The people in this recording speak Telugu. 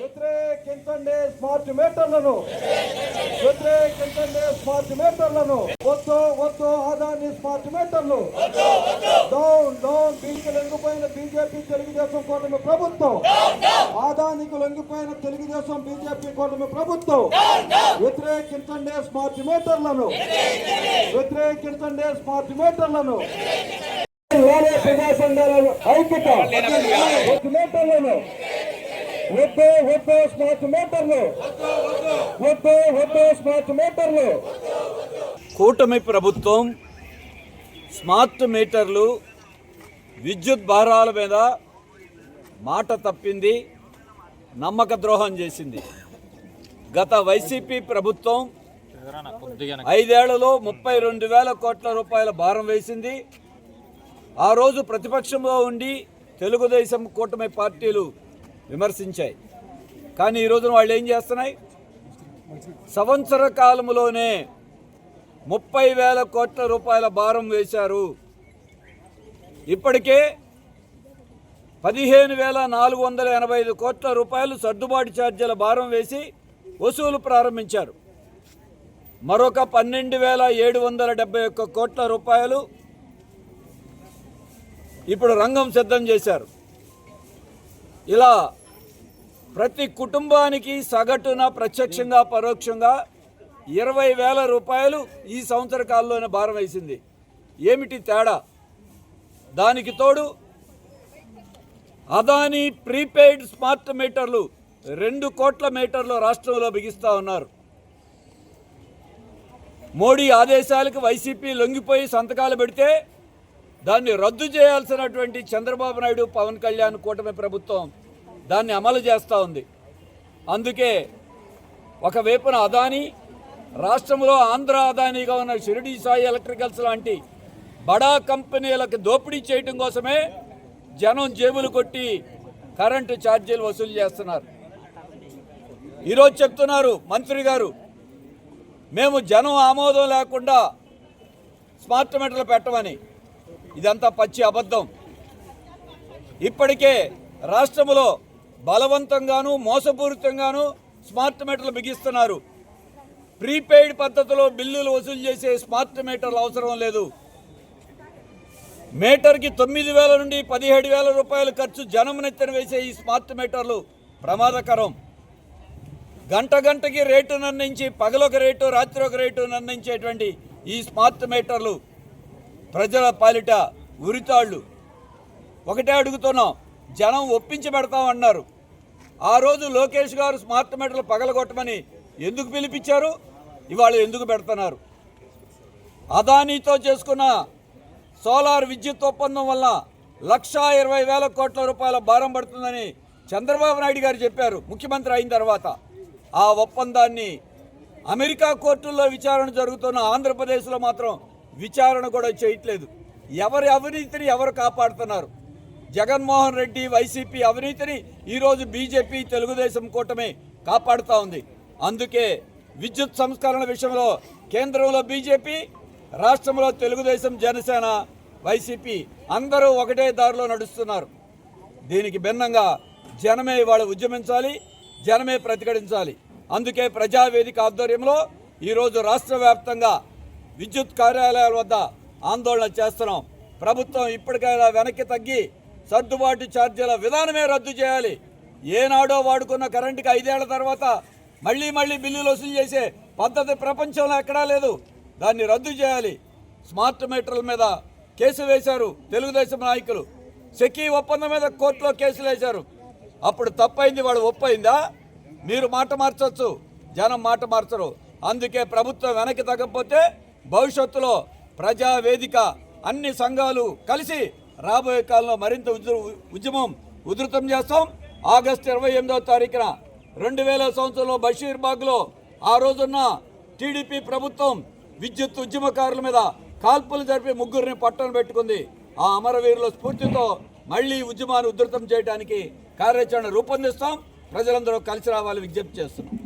వ్యతిరేకించండి స్మార్ట్ మీటర్లను. వ్యతిరేకించండి స్మార్ట్ మీటర్లను. వద్దు వద్దు ఆదాని స్మార్ట్ మీటర్లు. డౌన్ డౌన్ బీసీ లొంగిపోయిన బీజేపీ తెలుగుదేశం కూటమి ప్రభుత్వం. ఆదానికి లొంగిపోయిన తెలుగుదేశం బీజేపీ కూటమి ప్రభుత్వం. వ్యతిరేకించండి స్మార్ట్ మీటర్లను. వ్యతిరేకించండి స్మార్ట్ మీటర్లను. ప్రజా సంఘాలను ఐక్యత. మీటర్లను. వద్దు వద్దు స్మార్ట్ మీటర్లు. వద్దు వద్దు స్మార్ట్ మీటర్లు. కూటమి ప్రభుత్వం స్మార్ట్ మీటర్లు విద్యుత్ భారాల మీద మాట తప్పింది నమ్మక ద్రోహం చేసింది. గత వైసీపీ ప్రభుత్వం ఐదేళ్ళలో ముప్పై రెండు వేల కోట్ల రూపాయల భారం వేసింది. ఆ రోజు ప్రతిపక్షంలో ఉండి తెలుగుదేశం కూటమి పార్టీలు విమర్శించాయి. కానీ ఈ రోజున వాళ్ళు ఏం చేస్తున్నాయి? సంవత్సర కాలంలోనే ముప్పై వేల కోట్ల రూపాయల భారం వేశారు. ఇప్పటికే పదిహేను వేల నాలుగు వందల ఎనభై ఐదు కోట్ల రూపాయలు సర్దుబాటు ఛార్జీల భారం వేసి వసూలు ప్రారంభించారు. మరొక పన్నెండు వేల ఏడు వందల డెబ్బై ఒక్క కోట్ల రూపాయలు ఇప్పుడు రంగం సిద్ధం చేశారు. ఇలా ప్రతి కుటుంబానికి సగటున ప్రత్యక్షంగా పరోక్షంగా ఇరవై వేల రూపాయలు ఈ సంవత్సర కాలంలోనే భారం వేసింది. ఏమిటి తేడా? దానికి తోడు అదానీ ప్రీపెయిడ్ స్మార్ట్ మీటర్లు రెండు కోట్ల మీటర్లు రాష్ట్రంలో బిగిస్తూ ఉన్నారు. మోడీ ఆదేశాలకు వైసీపీ లొంగిపోయి సంతకాలు పెడితే దాన్ని రద్దు చేయాల్సినటువంటి చంద్రబాబు నాయుడు పవన్ కళ్యాణ్ కూటమి ప్రభుత్వం దాన్ని అమలు చేస్తూ ఉంది. అందుకే ఒకవైపున అదానీ రాష్ట్రంలో ఆంధ్ర అదానీగా ఉన్న షిరిడి సాయి ఎలక్ట్రికల్స్ లాంటి బడా కంపెనీలకు దోపిడీ చేయడం కోసమే జనం జేబులు కొట్టి కరెంటు ఛార్జీలు వసూలు చేస్తున్నారు. ఈరోజు చెప్తున్నారు మంత్రి గారు మేము జనం ఆమోదం లేకుండా స్మార్ట్ మీటర్లు పెట్టమని. ఇదంతా పచ్చి అబద్ధం. ఇప్పటికే రాష్ట్రంలో బలవంతంగాను మోసపూరితంగాను స్మార్ట్ మీటర్లు బిగిస్తున్నారు. ప్రీపెయిడ్ పద్ధతిలో బిల్లులు వసూలు చేసే స్మార్ట్ మీటర్లు అవసరం లేదు. మీటర్కి తొమ్మిది వేల నుండి పదిహేడు వేల రూపాయల ఖర్చు జనం నెత్తిన వేసే ఈ స్మార్ట్ మీటర్లు ప్రమాదకరం. గంట గంటకి రేటు నిర్ణయించి పగలొక రేటు రాత్రి ఒక రేటు నిర్ణయించేటువంటి ఈ స్మార్ట్ మీటర్లు ప్రజల పాలిట ఉరితాళ్ళు. ఒకటే అడుగుతున్నాం. జనం ఒప్పించి పెడతామన్నారు ఆ రోజు లోకేష్ గారు స్మార్ట్ మీటర్లు పగలగొట్టమని ఎందుకు పిలిపించారు? ఇవాళ ఎందుకు పెడుతున్నారు? అదానీతో చేసుకున్న సోలార్ విద్యుత్ ఒప్పందం వల్ల లక్షా ఇరవై వేల కోట్ల రూపాయల భారం పడుతుందని చంద్రబాబు నాయుడు గారు చెప్పారు ముఖ్యమంత్రి అయిన తర్వాత. ఆ ఒప్పందాన్ని అమెరికా కోర్టుల్లో విచారణ జరుగుతున్న ఆంధ్రప్రదేశ్లో మాత్రం విచారణ కూడా చేయట్లేదు. ఎవరి అవినీతిని ఎవరు కాపాడుతున్నారు? జగన్మోహన్ రెడ్డి వైసీపీ అవినీతిని ఈరోజు బీజేపీ తెలుగుదేశం కూటమి కాపాడుతూ ఉంది. అందుకే విద్యుత్ సంస్కరణ విషయంలో కేంద్రంలో బీజేపీ రాష్ట్రంలో తెలుగుదేశం జనసేన వైసీపీ అందరూ ఒకటే దారిలో నడుస్తున్నారు. దీనికి భిన్నంగా జనమే ఇవాళ ఉద్యమించాలి జనమే ప్రతిఘటించాలి. అందుకే ప్రజావేదిక ఆధ్వర్యంలో ఈరోజు రాష్ట్ర వ్యాప్తంగా విద్యుత్ కార్యాలయాల వద్ద ఆందోళన చేస్తున్నాం. ప్రభుత్వం ఇప్పటికైనా వెనక్కి తగ్గి సర్దుబాటు ఛార్జీల విధానమే రద్దు చేయాలి. ఏనాడో వాడుకున్న కరెంటుకి ఐదేళ్ళ తర్వాత మళ్ళీ మళ్ళీ బిల్లులు వసూలు చేసే పద్ధతి ప్రపంచంలో ఎక్కడా లేదు. దాన్ని రద్దు చేయాలి. స్మార్ట్ మీటర్ల మీద కేసు వేశారు తెలుగుదేశం నాయకులు. సెకీ ఒప్పందం మీద కోర్టులో కేసులు వేశారు. అప్పుడు తప్పైంది వాడు ఒప్పైందా? మీరు మాట మార్చొచ్చు. జనం మాట మార్చరు. అందుకే ప్రభుత్వం వెనక్కి తగ్గకపోతే భవిష్యత్తులో ప్రజా వేదిక అన్ని సంఘాలు కలిసి రాబోయే కాలంలో మరింత ఉద్య- ఉద్యమం ఉధృతం చేస్తాం. ఆగస్టు ఇరవై ఎనిమిదవ తారీఖున రెండు వేల సంవత్సరంలో బషీర్బాగ్లో ఆ రోజున్న టీడీపీ ప్రభుత్వం విద్యుత్ ఉద్యమకారుల మీద కాల్పులు జరిపి ముగ్గురిని పట్టణం పెట్టుకుంది. ఆ అమరవీరుల స్ఫూర్తితో మళ్ళీ ఉద్యమాన్ని ఉధృతం చేయడానికి కార్యాచరణ రూపొందిస్తాం. ప్రజలందరూ కలిసి రావాలని విజ్ఞప్తి చేస్తున్నాం.